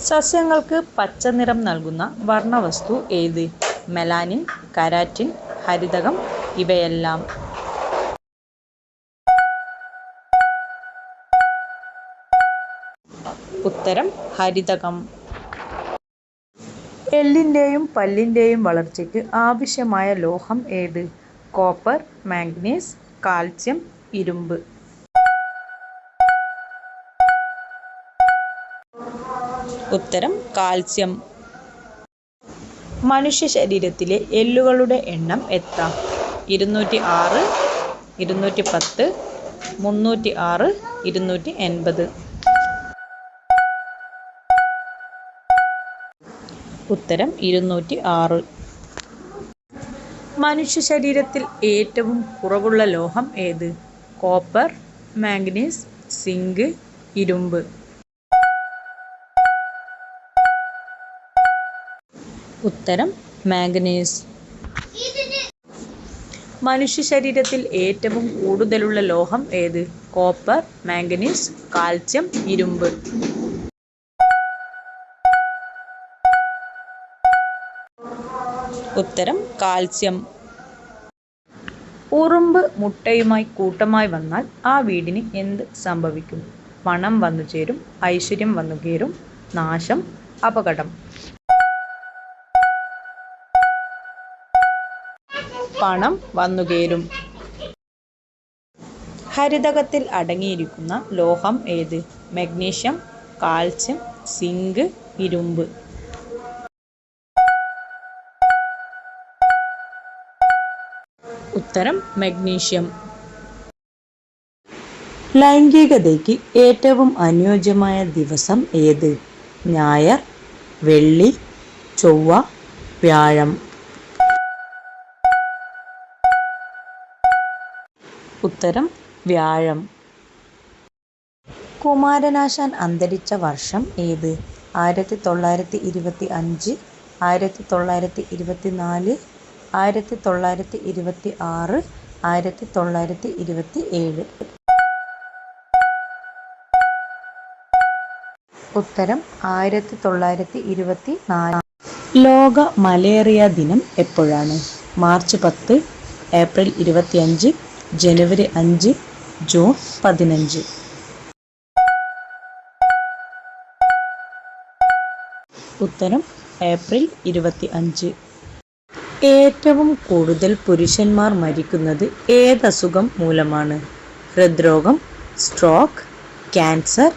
സസ്യങ്ങൾക്ക് പച്ച നിറം നൽകുന്ന വർണവസ്തു ഏത്? മെലാനിൻ കരാറ്റിൻ ഹരിതകം ഇവയെല്ലാം. ഉത്തരം ഹരിതകം. എല്ലിന്റെയും പല്ലിന്റെയും വളർച്ചയ്ക്ക് ആവശ്യമായ ലോഹം ഏത്? കോപ്പർ മാഗ്നീസ് കാൽസ്യം ഇരുമ്പ്. ഉത്തരം കാൽസ്യം. മനുഷ്യ ശരീരത്തിലെ എല്ലുകളുടെ എണ്ണം എത്ര? ഇരുന്നൂറ്റി ആറ് ഇരുന്നൂറ്റി പത്ത് മുന്നൂറ്റി ആറ് ഇരുന്നൂറ്റി എൺപത് ഉത്തരം ഇരുന്നൂറ്റി ആറ് മനുഷ്യ ശരീരത്തിൽ ഏറ്റവും കുറവുള്ള ലോഹം ഏത്? കോപ്പർ മാംഗനീസ് സിങ്ക് ഇരുമ്പ്. ഉത്തരം മാംഗനീസ്. മനുഷ്യ ശരീരത്തിൽ ഏറ്റവും കൂടുതലുള്ള ലോഹം ഏത്? കോപ്പർ മാംഗനീസ് കാൽസ്യം ഇരുമ്പ്. ഉത്തരം കാൽസ്യം. ഉറുമ്പ് മുട്ടയുമായി കൂട്ടമായി വന്നാൽ ആ വീടിന് എന്ത് സംഭവിക്കും? പണം വന്നു ചേരും ഐശ്വര്യം വന്നു കയറും നാശം അപകടം. പണം വന്നുകേരും ഹരിതകത്തിൽ അടങ്ങിയിരിക്കുന്ന ലോഹം ഏത്? മഗ്നീഷ്യം കാൽസ്യം സിങ്ക് ഇരുമ്പ്. ഉത്തരം മഗ്നീഷ്യം. ലൈംഗികതയ്ക്ക് ഏറ്റവും അനുയോജ്യമായ ദിവസം ഏത്? ഞായർ വെള്ളി ചൊവ്വ വ്യാഴം. ഉത്തരം വ്യാഴം. കുമാരനാശാൻ അന്തരിച്ച വർഷം ഏത്? ആയിരത്തി തൊള്ളായിരത്തി ഇരുപത്തി അഞ്ച് ആയിരത്തി തൊള്ളായിരത്തി ഇരുപത്തി നാല് ആയിരത്തി തൊള്ളായിരത്തി ഇരുപത്തി ആറ് ആയിരത്തി തൊള്ളായിരത്തി ഇരുപത്തി ഏഴ് ഉത്തരം ആയിരത്തി തൊള്ളായിരത്തി ഇരുപത്തി നാല് ലോക മലേറിയ ദിനം എപ്പോഴാണ്? മാർച്ച് പത്ത് ഏപ്രിൽ ഇരുപത്തിയഞ്ച് ജനുവരി അഞ്ച് ജൂൺ പതിനഞ്ച്. ഉത്തരം ഏപ്രിൽ ഇരുപത്തി അഞ്ച് ഏറ്റവും കൂടുതൽ പുരുഷന്മാർ മരിക്കുന്നത് ഏതസുഖം മൂലമാണ്? ഹൃദ്രോഗം സ്ട്രോക്ക് ക്യാൻസർ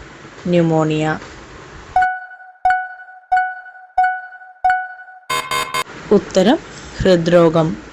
ന്യൂമോണിയ. ഉത്തരം ഹൃദ്രോഗം.